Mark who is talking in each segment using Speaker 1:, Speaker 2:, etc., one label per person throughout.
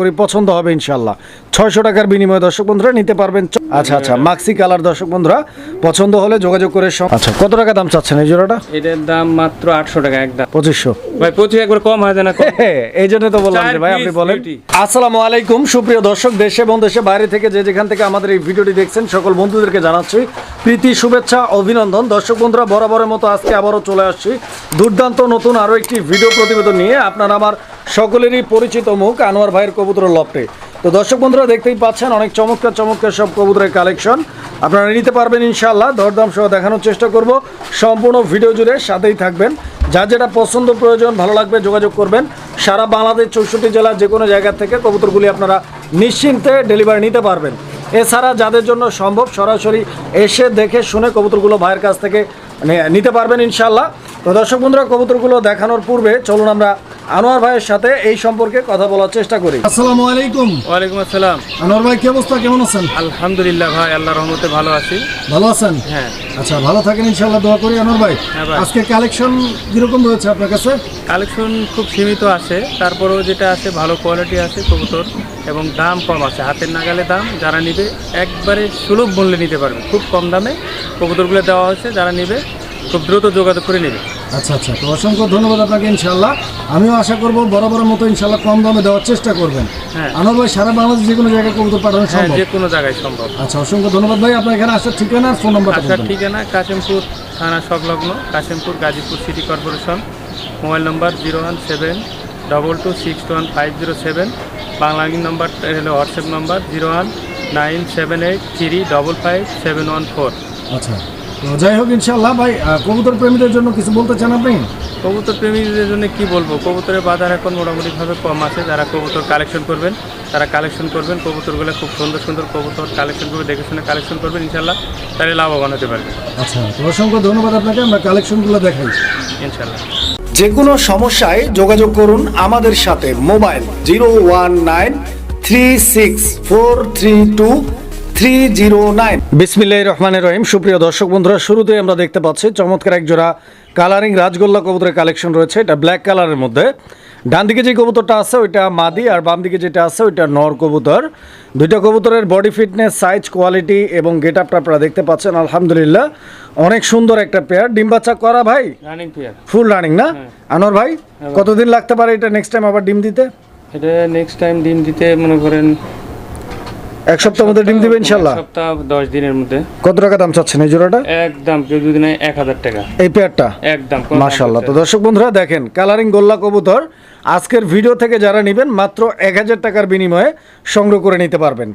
Speaker 1: করি পছন্দ হবে ইনশাল্লাহ ছয়শো টাকার বিনিময়ে দর্শক বন্ধুরা নিতে পারবেন। আচ্ছা আচ্ছা মাক্সি কালার দর্শক বন্ধুরা পছন্দ হলে যোগাযোগ করে আচ্ছা কত টাকা দাম চাচ্ছেন এই জোড়াটা?
Speaker 2: এটার দাম মাত্র আটশো টাকা একদম।
Speaker 1: পঁচিশশো।
Speaker 2: ভাই প্রচুর একবার কম হয় না
Speaker 1: এই জন্য তো বললাম ভাই আপনি বলেন। আসসালামু আলাইকুম সুপ্রিয় দর্শক দেশে এবং দেশে বাইরে থেকে যে যেখান থেকে আমাদের এই ভিডিওটি দেখছেন সকল বন্ধুদেরকে জানাচ্ছি প্রীতি শুভেচ্ছা অভিনন্দন। দর্শক বন্ধুরা বরাবরের মতো আজকে আবারও চলে আসছি। দুর্দান্ত নতুন আরও একটি ভিডিও প্রতিবেদন নিয়ে আপনার আমার সকলেরই পরিচিত মুখ, আনোয়ার ভাইয়ের কবুতর লফটে তো দর্শক বন্ধুরা, দেখতেই পাচ্ছেন, অনেক চমৎকার চমৎকার সব কবুতরের কালেকশন আপনারা নিতে পারবেন ইনশাল্লাহ দরদাম সহ দেখানোর চেষ্টা করব। সম্পূর্ণ ভিডিও জুড়ে সাথেই থাকবেন। যা যেটা পছন্দ প্রয়োজন, ভালো লাগবে, যোগাযোগ করবেন। সারা বাংলাদেশ চৌষট্টি জেলার যে কোনো জায়গা থেকে কবুতরগুলি আপনারা নিশ্চিন্তে ডেলিভারি নিতে পারবেন। এছাড়া যাদের জন্য সম্ভব, সরাসরি এসে দেখে শুনে কবুতরগুলো ভাইয়ের কাছ থেকে নিতে পারবেন ইনশাল্লাহ তো দর্শক বন্ধুরা কবুতরগুলো দেখানোর পূর্বে চলুন আমরা আনোয়ার ভাইয়ের সাথে এই সম্পর্কে কথা বলার চেষ্টা করি। আসসালামু আলাইকুম।
Speaker 2: ওয়ালাইকুম আসসালাম।
Speaker 1: আনোয়ার ভাই কি অবস্থা? কেমন আছেন?
Speaker 2: আলহামদুলিল্লাহ ভাই আল্লাহ রহমতে ভালো আছি।
Speaker 1: ভালো আছেন?
Speaker 2: হ্যাঁ।
Speaker 1: আচ্ছা ভালো থাকেন ইনশাল্লাহ দোয়া করি। আনোয়ার ভাই
Speaker 2: হ্যাঁ ভাই।
Speaker 1: আজকে কালেকশন কীরকম রয়েছে আপনার কাছে?
Speaker 2: কালেকশন খুব সীমিত আছে। তারপরেও যেটা আছে ভালো কোয়ালিটি আছে কবুতর এবং দাম কম আছে। হাতের নাগালে দাম যারা নিবে একবারে সুলভ মূল্যে নিতে পারবে। খুব কম দামে কবুতরগুলো দেওয়া হয়েছে যারা নিবে খুব দ্রুত যোগাযোগ করে নেবে।
Speaker 1: আচ্ছা আচ্ছা তো অসংখ্য ধন্যবাদ আপনাকে ইনশাল্লাহ আমিও আশা করব বরাবরের মতো ইনশাল্লাহ কম দামে দেওয়ার চেষ্টা করবেন।
Speaker 2: হ্যাঁ।
Speaker 1: আমার ভাই সারা বাংলাদেশ যে কোনো জায়গায় কবুতর পাঠানো
Speaker 2: হ্যাঁ
Speaker 1: সম্ভব?
Speaker 2: যে কোনো জায়গায় সম্ভব।
Speaker 1: আচ্ছা অসংখ্য ধন্যবাদ ভাই আপনার এখানে আসার ঠিকানা আর ফোন নাম্বারটা
Speaker 2: আসার
Speaker 1: বলবেন।
Speaker 2: ঠিকানা কাশিমপুর থানা সংলগ্ন Kashimpur Gazipur city corporation. Mobile number zero one seven double two six one five zero seven. Bangla number হলো WhatsApp number zero one nine seven eight three double five seven one four.
Speaker 1: আচ্ছা। তো যাই হোক ইনশাল্লাহ ভাই কবুতর প্রেমীদের জন্য কিছু বলতে চান আপনি?
Speaker 2: কবুতর প্রেমীদের জন্য কি বলব? কবুতরের বাজার এখন মোটামুটিভাবে কম আছে। যারা কবুতর কালেকশন করবেন তারা কালেকশন করবেন। কবুতরগুলো খুব সুন্দর সুন্দর কবুতর কালেকশন করে দেখে শুনে কালেকশন করবেন ইনশাল্লাহ তাহলে লাভবান হতে পারবে।
Speaker 1: আচ্ছা অসংখ্য ধন্যবাদ আপনাকে। আমরা কালেকশনগুলো দেখাই।
Speaker 2: ইনশাল্লাহ
Speaker 1: যে কোনো সমস্যায় যোগাযোগ করুন আমাদের সাথে। Mobile zero one nine three six four three two three zero nine. বিসমিল্লাহ রহমানের রহিম। সুপ্রিয় দর্শক বন্ধুরা শুরুতেই আমরা দেখতে পাচ্ছি চমৎকার এক জোড়া কালারিং রাজগোল্লা কবুতরের কালেকশন রয়েছে। এটা ব্ল্যাক কালারের মধ্যে। ডান দিকে যে কবুতরটা আছে ওইটা মাদি আর বাম দিকে যেটা আছে ওইটা নর কবুতর। দুইটা কবুতরের বডি ফিটনেস সাইজ কোয়ালিটি এবং গেট আপটা আপনারা দেখতে পাচ্ছেন। আলহামদুলিল্লাহ অনেক সুন্দর একটা পেয়ার। ডিম বাচ্চা করা ভাই?
Speaker 2: Running pair.
Speaker 1: ফুল রানিং না? আনোয়ার ভাই কতদিন লাগতে পারে এটা নেক্সট টাইম আবার ডিম দিতে?
Speaker 2: এটা নেক্সট টাইম ডিম দিতে মনে করেন
Speaker 1: এক সপ্তাহের মধ্যে ডিম দিবে ইনশাল্লাহ
Speaker 2: এক সপ্তাহ দশ দিনের মধ্যে।
Speaker 1: কত টাকা দাম চাচ্ছেন এই জোড়াটা?
Speaker 2: একদম কেউ যদি নেয় এক হাজার টাকা।
Speaker 1: এই পেয়ারটা?
Speaker 2: একদম দাম
Speaker 1: মাশাল্লাহ তো দর্শক বন্ধুরা দেখেন কালারিং গোল্লা কবুতর আজকের ভিডিও থেকে যারা নেবেন মাত্র এক হাজার টাকার বিনিময়ে সংগ্রহ করে নিতে পারবেন।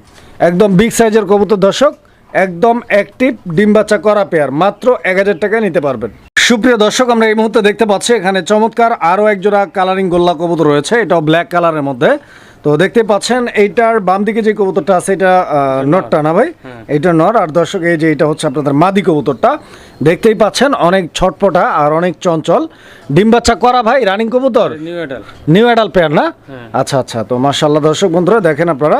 Speaker 1: একদম বিগ সাইজের কবুতর দর্শক একদম অ্যাক্টিভ ডিম বাচ্চা করা পেয়ার মাত্র এক হাজার টাকায় নিতে পারবেন। সুপ্রিয় দর্শক আমরা এই মুহূর্তে দেখতে পাচ্ছি এখানে চমৎকার আরও এক জোড়া কালারিং গোল্লা কবুতর রয়েছে এটাও ব্ল্যাক কালারের মধ্যে। তো দেখতে পাচ্ছেন এইটার বাম দিকে যে কবুতরটা আছে এটা নটটা না ভাই? এইটা নর। আর দর্শক এই যে এটা হচ্ছে আপনাদের মাদি কবুতরটা। দেখতেই পাচ্ছেন অনেক ছটপটা আর অনেক চঞ্চল। ডিম বাচ্চা করা ভাই রানিং কবুতর?
Speaker 2: নিউ এডাল
Speaker 1: অ্যাডাল পেয়ার না?
Speaker 2: হ্যাঁ।
Speaker 1: আচ্ছা আচ্ছা তো মার্শাল্লাহ দর্শক বন্ধুরা দেখেন আপনারা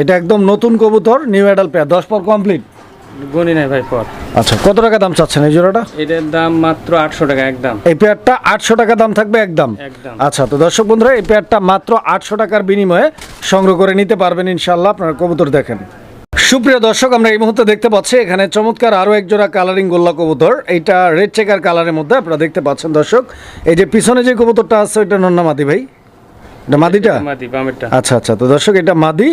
Speaker 1: এটা একদম নতুন কবুতর নিউ অ্যাডাল পেয়ার দশ পর কমপ্লিট
Speaker 2: গনি নাই ভাই পর।
Speaker 1: আচ্ছা কত টাকা দাম চাচ্ছেন এই জোড়াটা?
Speaker 2: এটার দাম মাত্র আটশো টাকা একদম।
Speaker 1: এই পেয়ারটা আটশো টাকা দাম থাকবে একদম?
Speaker 2: একদম।
Speaker 1: আচ্ছা তো দর্শক বন্ধুরা এই পেয়ারটা মাত্র আটশো টাকার বিনিময়ে সংগ্রহ করে নিতে পারবেন ইনশাল্লাহ আপনারা কবুতর দেখেন। সুপ্রিয় দর্শক আমরা এই মুহূর্তে দেখতে পাচ্ছি এখানে চমৎকার আরও এক জোড়া কালারিং গোল্লা কবুতর। এইটা রেড চেকার কালারের মধ্যে আপনারা দেখতে পাচ্ছেন দর্শক। এই যে পিছনে যে কবুতরটা আছে ওইটা নন্না মাদি ভাই। এটা মাদিটা?
Speaker 2: মাদি বামেরটা।
Speaker 1: আচ্ছা আচ্ছা। তো দর্শক এটা মাদি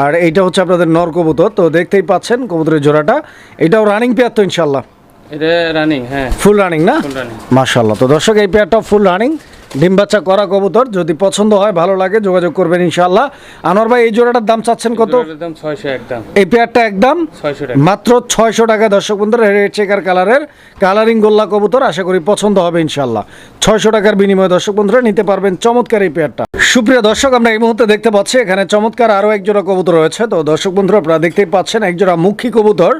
Speaker 1: আর এইটা হচ্ছে আপনাদের নর কবুতর। তো দেখতেই পাচ্ছেন কবুতরের জোড়াটা। এটাও রানিং পেয়ার তো ইনশাল্লাহ
Speaker 2: এটা রানিং হ্যাঁ।
Speaker 1: ফুল রানিং না?
Speaker 2: ফুল রানিং
Speaker 1: মাশাল্লাহ তো দর্শক এই পেয়ারটা ফুল রানিং ডিম বাচ্চা করা কবুতর যদি পছন্দ হয় ভালো লাগে যোগাযোগ করবেন ইনশাল্লাহ আনোয়ার ভাই এই জোড়াটার দাম চাচ্ছেন কত?
Speaker 2: একদম ছয়শো একদম
Speaker 1: এই পেয়ারটা একদম
Speaker 2: ছয়শো টাকা।
Speaker 1: মাত্র ছয়শো টাকা। দর্শক বন্ধুরা রেড চেকার কালারের কালারিং গোল্লা কবুতর আশা করি পছন্দ হবে ইনশাল্লাহ ছয়শো টাকার বিনিময়ে দর্শক বন্ধুরা নিতে পারবেন চমৎকার এই পেয়ারটা। সুপ্রিয় দর্শক আমরা এই মুহূর্তে দেখতে পাচ্ছি এখানে চমৎকার আরও এক জোড়া কবুতর রয়েছে। তো দর্শক বন্ধুরা আপনারা দেখতেই পাচ্ছেন এক জোড়া মুখী কবুতর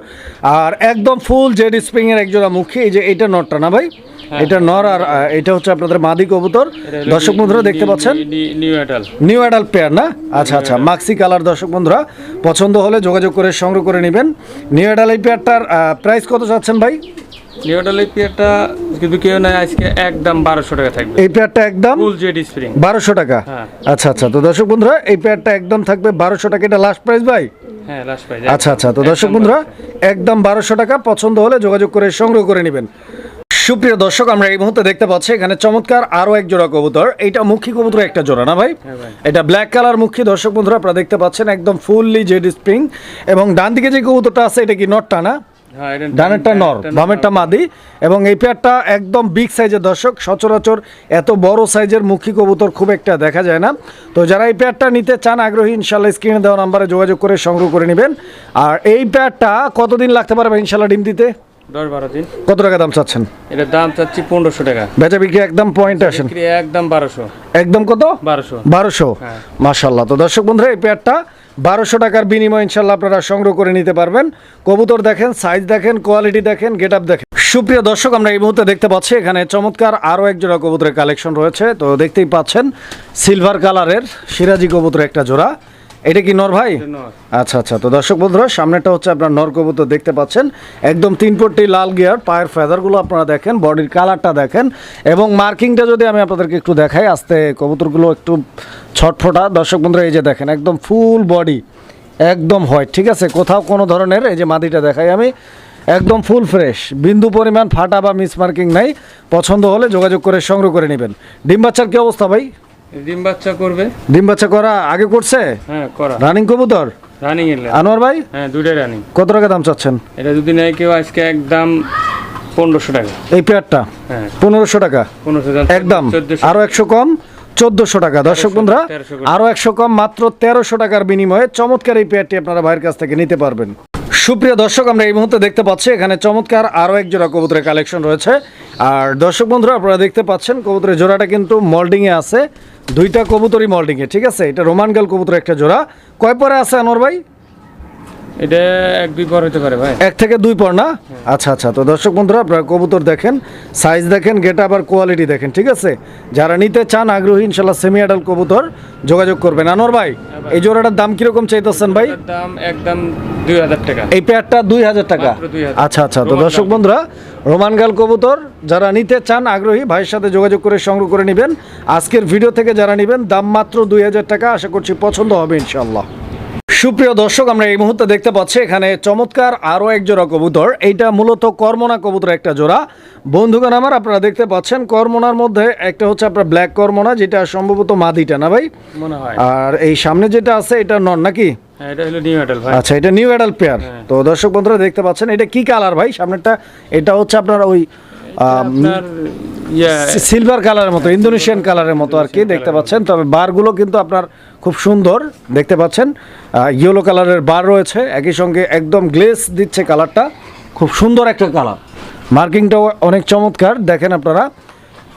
Speaker 1: আর একদম ফুল জেড স্প্রিং এর এক জোড়া মুখী। এই যে এটা নটটা না ভাই? এটা নর আর এটা হচ্ছে আপনাদের মাদি কবুতর। দর্শক বন্ধুরা দেখতে পাচ্ছেন?
Speaker 2: নিউ এডাল
Speaker 1: নিউ অ্যাডাল পেয়ার না? আচ্ছা আচ্ছা মাক্সি কালার দর্শক বন্ধুরা পছন্দ হলে যোগাযোগ করে সংগ্রহ করে নেবেন। নিউ অ্যাডাল এই পেয়ারটার প্রাইস কত চাচ্ছেন ভাই?
Speaker 2: পেয়ারটা কিন্তু কেউ নাই আজকে একদম বারোশো টাকা থাকবে।
Speaker 1: এই পেয়ারটা একদম?
Speaker 2: ফুল জেড স্প্রিং
Speaker 1: বারোশো টাকা?
Speaker 2: হ্যাঁ।
Speaker 1: আচ্ছা আচ্ছা তো দর্শক বন্ধুরা এই পেয়ারটা একদম থাকবে বারোশো টাকা। এটা লাস্ট প্রাইস ভাই?
Speaker 2: হ্যাঁ
Speaker 1: আচ্ছা আচ্ছা তো দর্শক বন্ধুরা একদম বারোশো টাকা। পছন্দ হলে যোগাযোগ করে সংগ্রহ করে নেবেন। সুপ্রিয় দর্শক আমরা এই মুহূর্তে দেখতে পাচ্ছি এখানে চমৎকার আরও এক জোড়া কবুতর। এইটা মুখী কবুতর একটা জোড়া না ভাই?
Speaker 2: হ্যাঁ
Speaker 1: এটা ব্ল্যাক কালার মুখী। দর্শক বন্ধুরা আপনারা দেখতে পাচ্ছেন একদম ফুললি জেড স্প্রিং এবং ডান দিকে যে কবুতরটা আছে এটা কি নটটা না?
Speaker 2: হ্যাঁ
Speaker 1: ডানেরটা নর বামেরটা মাদি। এবং এই পেয়ারটা একদম বিগ সাইজের দর্শক। সচরাচর এত বড় সাইজের মুখী কবুতর খুব একটা দেখা যায় না। তো যারা এই পেয়ারটা নিতে চান আগ্রহী ইনশাল্লাহ স্ক্রিনে দেওয়া নাম্বারে যোগাযোগ করে সংগ্রহ করে নেবেন। আর এই পেয়ারটা কতদিন লাগতে পারবে ইনশাল্লাহ ডিম দিতে?
Speaker 2: দশ বারো দিন।
Speaker 1: কত টাকা দাম চাচ্ছেন?
Speaker 2: এটার দাম চাচ্ছি পনেরোশো টাকা।
Speaker 1: বেচা বিক্রি একদম পয়েন্ট আসেন।
Speaker 2: একদম বারোশো।
Speaker 1: একদম কত?
Speaker 2: বারোশো।
Speaker 1: বারোশো?
Speaker 2: হ্যাঁ।
Speaker 1: মাশাল্লাহ তো দর্শক বন্ধুরা এই পেয়ারটা বারোশো টাকার বিনিময়ে ইনশাল্লাহ আপনারা সংগ্রহ করে নিতে পারবেন। কবুতর দেখেন সাইজ দেখেন কোয়ালিটি দেখেন গেট আপ দেখেন। সুপ্রিয় দর্শক আমরা এই মুহূর্তে দেখতে পাচ্ছি এখানে চমৎকার আরও এক জোড়া কবুতরের কালেকশন রয়েছে। তো দেখতেই পাচ্ছেন সিলভার কালারের সিরাজি কবুতর একটা জোড়া। এটা কি নর ভাই? আচ্ছা আচ্ছা। তো দর্শক বন্ধুরা সামনেটা হচ্ছে আপনার নর কবুতর দেখতে পাচ্ছেন। একদম তিন পট্টি লাল গিয়ার পায়ের ফেদারগুলো আপনারা দেখেন বডির কালারটা দেখেন। এবং মার্কিংটা যদি আমি আপনাদেরকে একটু দেখাই আস্তে কবুতরগুলো একটু ছটফটা। দর্শক বন্ধুরা এই যে দেখেন একদম ফুল বডি একদম হোয়াইট ঠিক আছে? কোথাও কোনো ধরনের এই যে মাদিটা দেখাই আমি একদম ফুল ফ্রেশ। বিন্দু পরিমাণ ফাটা বা মিস মার্কিং নাই। পছন্দ হলে যোগাযোগ করে সংগ্রহ করে নেবেন। ডিম বাচ্চার কি অবস্থা ভাই?
Speaker 2: ডিম বাচ্চা করবে।
Speaker 1: ডিম বাচ্চা করা আগে করছে?
Speaker 2: হ্যাঁ করা।
Speaker 1: রানিং কবুতর?
Speaker 2: রানিং এর
Speaker 1: আনোয়ার ভাই?
Speaker 2: হ্যাঁ দুটাই রানিং
Speaker 1: কত টাকা দাম চাচ্ছেন?
Speaker 2: এটা যদি নেয় কেউ আজকে একদম পনেরোশো টাকা।
Speaker 1: এই পেয়ারটা?
Speaker 2: হ্যাঁ।
Speaker 1: পনেরোশো টাকা?
Speaker 2: পনেরোশো
Speaker 1: একদম।
Speaker 2: চোদ্দশো।
Speaker 1: আরও একশো কম? চোদ্দশো টাকা। দর্শক বন্ধুরা
Speaker 2: তেরোশো করে।
Speaker 1: আরও একশো কম মাত্র তেরোশো টাকার বিনিময়ে চমৎকার এই পেয়ারটি আপনারা ভাইয়ের কাছ থেকে নিতে পারবেন। সুপ্রিয় দর্শক, আমরা এই মুহূর্তে দেখতে পাচ্ছি, এখানে চমৎকার আরও এক জোড়া কবুতরের কালেকশন রয়েছে। আর দর্শক বন্ধুরা, আপনারা দেখতে পাচ্ছেন, কবুতরের জোড়াটা কিন্তু মল্ডিংয়ে আছে। দুইটা কবুতরই মল্ডিংয়ে, ঠিক আছে? এটা রোমান গাল কবুতর একটা জোড়া। কয় পরে আছে আনোয়ার ভাই?
Speaker 2: এটা এক দুই পর হতে পারে ভাই।
Speaker 1: এক থেকে দুই পর না? আচ্ছা আচ্ছা। তো দর্শক বন্ধুরা আপনারা কবুতর দেখেন সাইজ দেখেন গেট আবার কোয়ালিটি দেখেন ঠিক আছে? যারা নিতে চান আগ্রহী ইনশাল্লাহ সেমি কবুতর যোগাযোগ করবেন। আনোয়ার ভাই এই জোড়াটার দাম কীরকম চাইতেছেন ভাই?
Speaker 2: দাম একদম দুই হাজার টাকা।
Speaker 1: এই পেয়ারটা দুই হাজার টাকা? আচ্ছা আচ্ছা। তো দর্শক বন্ধুরা রোমান গাল কবুতর যারা নিতে চান আগ্রহী ভাইয়ের সাথে যোগাযোগ করে সংগ্রহ করে নেবেন। আজকের ভিডিও থেকে যারা নেবেন দাম মাত্র দুই হাজার টাকা। আশা করছি পছন্দ হবে ইনশাল্লাহ। সুপ্রিয় দর্শক আমরা এই মুহূর্তে দেখতে পাচ্ছি এখানে চমৎকার আরও এক জোড়া কবুতর। এইটা মূলত কর্মনা কবুতর একটা জোড়া। বন্ধুগণ আমার আপনারা দেখতে পাচ্ছেন কর্মনার মধ্যে একটা হচ্ছে আপনার ব্ল্যাক কর্মনা যেটা সম্ভবত মাদিটা না ভাই?
Speaker 2: মনে হয়।
Speaker 1: আর এই সামনে যেটা আছে এটা নন নাকি?
Speaker 2: হ্যাঁ এটা হলো নিউ মেটাল ভাই।
Speaker 1: আচ্ছা এটা নিউ অ্যাডাল্ট পেয়ার তো দর্শক বন্ধুরা দেখতে পাচ্ছেন এটা কি কালার ভাই? সামনেরটা এটা হচ্ছে আপনার ওই সিলভার কালারের মতো ইন্দোনেশিয়ান কালারের মতো আর কি দেখতে পাচ্ছেন। তবে বারগুলো কিন্তু আপনার খুব সুন্দর দেখতে পাচ্ছেন। ইয়েলো কালারের বার রয়েছে একই সঙ্গে একদম গ্লেস দিচ্ছে কালারটা খুব সুন্দর একটা কালার মার্কিংটাও অনেক চমৎকার দেখেন আপনারা।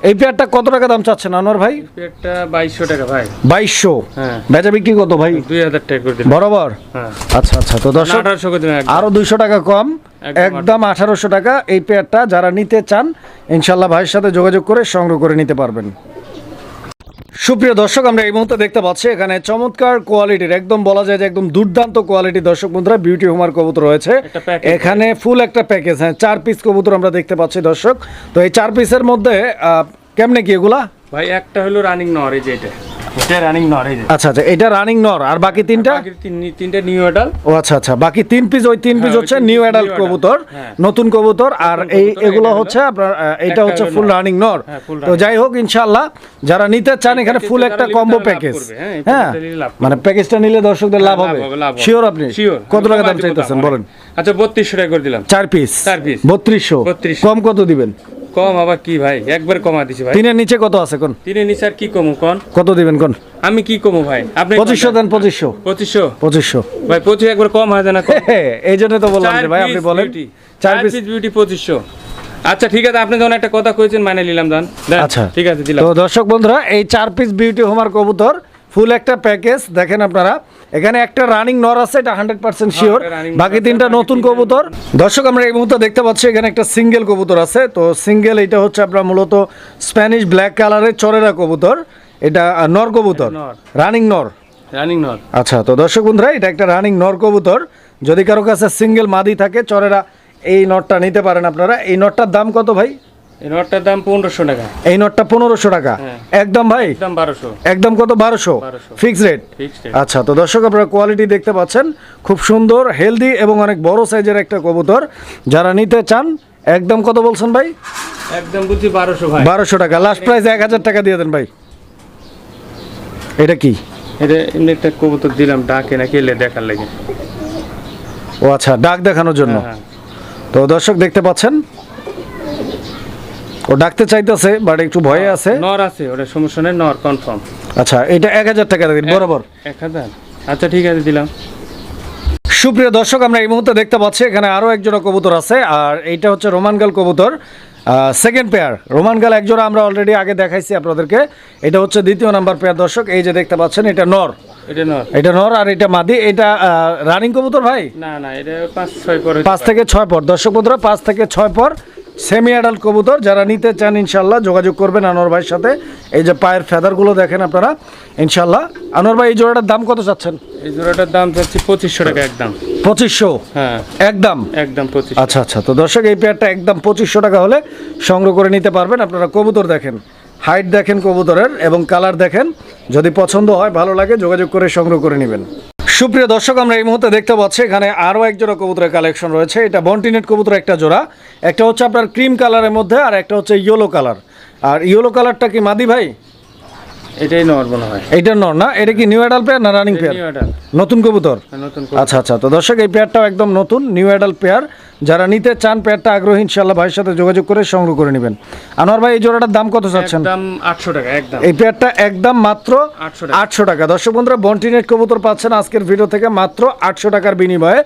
Speaker 1: এই পেয়ারটা কত টাকা দাম চাচ্ছেন আনোয়ার ভাই?
Speaker 2: বাইশশো টাকা ভাই।
Speaker 1: বাইশশো?
Speaker 2: হ্যাঁ।
Speaker 1: বেচা বিক্রি কত ভাই?
Speaker 2: দুই হাজার টাকা করে
Speaker 1: বরাবর?
Speaker 2: হ্যাঁ।
Speaker 1: আচ্ছা আচ্ছা। তো দর্শক
Speaker 2: দিলাম
Speaker 1: আরও দুইশো টাকা কম।
Speaker 2: একদম
Speaker 1: আঠারোশো টাকা। এই পেয়ারটা যারা নিতে চান ইনশাল্লাহ ভাইয়ের সাথে যোগাযোগ করে সংগ্রহ করে নিতে পারবেন। সুপ্রিয় দর্শক আমরা এই মুহূর্তে দেখতে পাচ্ছি এখানে চমৎকার কোয়ালিটির একদম বলা যায় যে একদম দুর্দান্ত কোয়ালিটি দর্শক বন্ধুরা বিউটি হোমার কবুতর রয়েছে। এখানে ফুল একটা প্যাকেজ হ্যাঁ চার পিস কবুতর আমরা দেখতে পাচ্ছি দর্শক। তো এই চার পিসের মধ্যে কেমনে কি এগুলা?
Speaker 2: ভাই একটা হলো রানিং নর এই যে এটা। এটা রানিং নর এই
Speaker 1: আচ্ছা আচ্ছা এটা রানিং নর আর বাকি তিনটা?
Speaker 2: বাকি তিনটা নিউ মেটাল
Speaker 1: ও আচ্ছা আচ্ছা বাকি তিন পিস ওই তিন পিস
Speaker 2: হ্যাঁ,
Speaker 1: হচ্ছে নিউ অ্যাডাল্ট কবুতর
Speaker 2: হ্যাঁ।
Speaker 1: নতুন কবুতর আর এই এগুলো হচ্ছে আপনার এটা হচ্ছে ফুল রানিং নর
Speaker 2: হ্যাঁ,
Speaker 1: তো যাই হোক ইনশাআল্লাহ যারা নিতে চান এখানে ফুল একটা কম্বো প্যাকেজ
Speaker 2: হ্যাঁ,
Speaker 1: হ্যাঁ মানে প্যাকেজটা নিলে দর্শকদের লাভ হবে। শিওর আপনি? কত টাকা দাম চাইতেছেন বলেন?
Speaker 2: আচ্ছা বত্রিশশো টাকা করে দিলাম।
Speaker 1: চার পিস
Speaker 2: চার।
Speaker 1: বত্রিশশো।
Speaker 2: 3200
Speaker 1: কম কত দিবেন?
Speaker 2: কম আবার কি ভাই? একবার কমা দিছি ভাই।
Speaker 1: তিনের নিচে কত আছে কোন?
Speaker 2: তিনের নিচে আর কি কমু কোন?
Speaker 1: কত দিবেন কোন?
Speaker 2: আমি কি কমু ভাই? আপনি
Speaker 1: পঁচিশশো দেন পঁচিশশো।
Speaker 2: পঁচিশশো?
Speaker 1: পঁচিশশো।
Speaker 2: ভাই পঁচিশ একবার কম হয় না কম?
Speaker 1: এই জন্য তো বললাম যে ভাই আপনি বলেন। চার পিস
Speaker 2: বিউটি পঁচিশশো। আচ্ছা ঠিক আছে আপনি যখন একটা কথা কইছেন মানে নিলাম দেন।
Speaker 1: আচ্ছা।
Speaker 2: ঠিক আছে দিলাম।
Speaker 1: তো দর্শক বন্ধুরা এই চার পিস বিউটি হোমার কবুতর ফুল একটা প্যাকেজ দেখেন আপনারা। এখানে একটা রানিং নর আছে এটা হান্ড্রেড পার্সেন্ট শিওর। বাকি তিনটা নতুন কবুতর। দর্শক আমরা এই মুহূর্তে দেখতে পাচ্ছি এখানে একটা সিঙ্গেল কবুতর আছে। তো সিঙ্গেল এটা হচ্ছে আপনার মূলত স্প্যানিশ ব্ল্যাক কালারের চরেরা কবুতর। এটা নর কবুতর। রানিং নর।
Speaker 2: রানিং নট
Speaker 1: আচ্ছা তো দর্শক বন্ধুরা এটা একটা রানিং নর কবুতর। যদি কারও কাছে সিঙ্গেল মাদি থাকে চরেরা এই নটটা নিতে পারেন আপনারা। এই নটটার দাম কত ভাই?
Speaker 2: এই নটটার দাম টাকা।
Speaker 1: এই নটটা টাকা।
Speaker 2: হ্যাঁ।
Speaker 1: একদম ভাই?
Speaker 2: একদম
Speaker 1: কত? বারোশো?
Speaker 2: 1200
Speaker 1: ফিক্স রেট আচ্ছা তো দর্শক আপনারা কোয়ালিটি দেখতে পাচ্ছেন। খুব সুন্দর হেলদি এবং অনেক বড় সাইজের একটা কবুতর। যারা নিতে চান একদম কত বলছেন ভাই?
Speaker 2: একদম বারোশো ভাই।
Speaker 1: টাকা। লাস্ট প্রাইস এক হাজার টাকা দিয়ে দেন ভাই। এটা কি?
Speaker 2: এটা এমনি একটা কবুতর দিলাম ডাকে না কেলে দেখার লাগে।
Speaker 1: ও আচ্ছা ডাক দেখানোর জন্য।
Speaker 2: হ্যাঁ,
Speaker 1: তো দর্শক দেখতে পাচ্ছেন? ও ডাকতে চাইতেছে বাট একটু ভয়ে আছে।
Speaker 2: নর আছে ওটা সমস্যা নেই নর কনফার্ম
Speaker 1: আচ্ছা এটা এক হাজার টাকা দিন বরাবর।
Speaker 2: এক হাজার? আচ্ছা ঠিক আছে দিলাম।
Speaker 1: সুপ্রিয় দর্শক আমরা এই মুহূর্তে দেখতে পাচ্ছি এখানে আরও কবুতর আছে আর এইটা হচ্ছে রোমানগাল কবুতর সেকেন্ড পেয়ার রোমানগাল এক জোড়া আমরা অলরেডি আগে দেখাইছি আপনাদেরকে। এটা হচ্ছে দ্বিতীয় নাম্বার পেয়ার দর্শক এই যে দেখতে পাচ্ছেন এটা নর।
Speaker 2: এটা নর।
Speaker 1: এটা নর আর এটা মাদি। এটা রানিং কবুতর ভাই?
Speaker 2: না না এটা পাঁচ ছয় পরে
Speaker 1: পাঁচ থেকে ছয় পর। দর্শক বন্ধুরা পাঁচ থেকে ছয় পর সেমি অ্যাডাল্ট কবুতর যারা নিতে চান ইনশাল্লাহ যোগাযোগ করবেন আনোয়ার ভাইয়ের সাথে। এই যে পায়ের ফেদারগুলো দেখেন আপনারা ইনশাল্লাহ আনোয়ার ভাই এই জোড়াটার দাম কত চাচ্ছেন?
Speaker 2: এই জোড়াটার দাম চাচ্ছি পঁচিশশো টাকা একদম।
Speaker 1: পঁচিশশো?
Speaker 2: হ্যাঁ।
Speaker 1: একদম?
Speaker 2: একদম পঁচিশ
Speaker 1: আচ্ছা আচ্ছা। তো দর্শক এই পেয়ারটা একদম পঁচিশশো টাকা হলে সংগ্রহ করে নিতে পারবেন। আপনারা কবুতর দেখেন হাইট দেখেন কবুতরের এবং কালার দেখেন। যদি পছন্দ হয় ভালো লাগে যোগাযোগ করে সংগ্রহ করে নেবেন। সুপ্রিয় দর্শক, আমরা এই মুহূর্তে দেখতে পাচ্ছি, এখানে আরও এক জোড়া কবুতরের কালেকশন রয়েছে। এটা বন্টিনেট কবুতর একটা জোড়া। একটা হচ্ছে আপনার ক্রিম কালারের মধ্যে, আর একটা হচ্ছে ইয়েলো কালার। আর ইয়েলো কালারটা কি মাদি ভাই?
Speaker 2: এটাই নর মনে হয়।
Speaker 1: এইটার নর না? এটা কি নিউ অ্যাডাল পেয়ার না রানিং পেয়ার নতুন কবুতর?
Speaker 2: নতুন
Speaker 1: আচ্ছা আচ্ছা তো দর্শক এই পেয়ারটাও একদম নতুন নিউ অ্যাডাল পেয়ার যারা নিতে চান পেয়ারটা আগ্রহী ইনশাল্লাহ ভাইয়ের সাথে যোগাযোগ করে সংগ্রহ করে নেবেন। আনোয়ার ভাই এই জোড়াটার দাম কত চাচ্ছেন?
Speaker 2: টাকা একদম।
Speaker 1: এই পেয়ারটা একদম মাত্র
Speaker 2: 800 টাকা।
Speaker 1: আটশো টাকা। দর্শক বন্ধুরা বন্টিনেট কবুতর পাচ্ছেন আজকের ভিডিও থেকে মাত্র আটশো টাকার বিনিময়ে।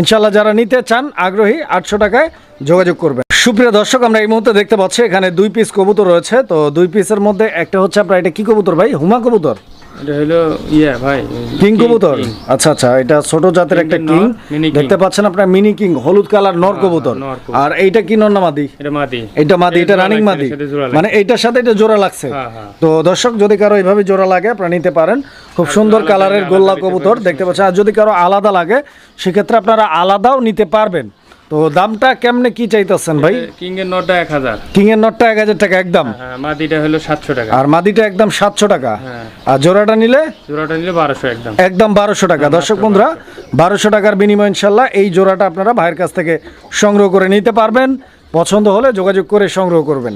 Speaker 1: ইনশাল্লাহ যারা নিতে চান আগ্রহী আটশো টাকায় যোগাযোগ করবেন। সুপ্রিয় দর্শক আমরা এই মুহূর্তে দেখতে পাচ্ছি এখানে দুই পিস কবুতর রয়েছে। তো দুই পিসের মধ্যে একটা হচ্ছে আপনার এটা কি কবুতর ভাই? হুমা কবুতর?
Speaker 2: এটা হলো ইয়ে ভাই
Speaker 1: কিং কবুতর। আচ্ছা আচ্ছা এটা ছোট জাতের একটা কিং। দেখতে পাচ্ছেন আপনার মিনি কিং হলুদ কালার নর কবুতর। আর এইটা কি নর না মাদি?
Speaker 2: এটা মাদি।
Speaker 1: এটা মাদি এটা রানিং মাদি। মানে এইটার সাথে এটা জোড়া লাগছে।
Speaker 2: হ্যাঁ, হ্যাঁ।
Speaker 1: তো দর্শক যদি কারও এইভাবে জোড়া লাগে আপনারা নিতে পারেন। খুব সুন্দর কালারের গোল্লা কবুতর দেখতে পাচ্ছেন। আর যদি কারও আলাদা লাগে সেক্ষেত্রে আপনারা আলাদাও নিতে পারবেন। তো দামটা কেমনে কি চাইতেছেন ভাই?
Speaker 2: কিং এর নটটা এক হাজার।
Speaker 1: কিং এর নটটা এক হাজার টাকা একদম?
Speaker 2: হ্যাঁ মাদিটা হলো সাতশো টাকা।
Speaker 1: আর মাদিটা একদম সাতশো টাকা।
Speaker 2: হ্যাঁ।
Speaker 1: আর জোড়াটা নিলে?
Speaker 2: জোড়াটা নিলে বারোশো একদম।
Speaker 1: একদম বারোশো টাকা। দর্শক বন্ধুরা বারোশো টাকার বিনিময় ইনশাল্লাহ এই জোড়াটা আপনারা ভাইয়ের কাছ থেকে সংগ্রহ করে নিতে পারবেন। পছন্দ হলে যোগাযোগ করে সংগ্রহ করবেন।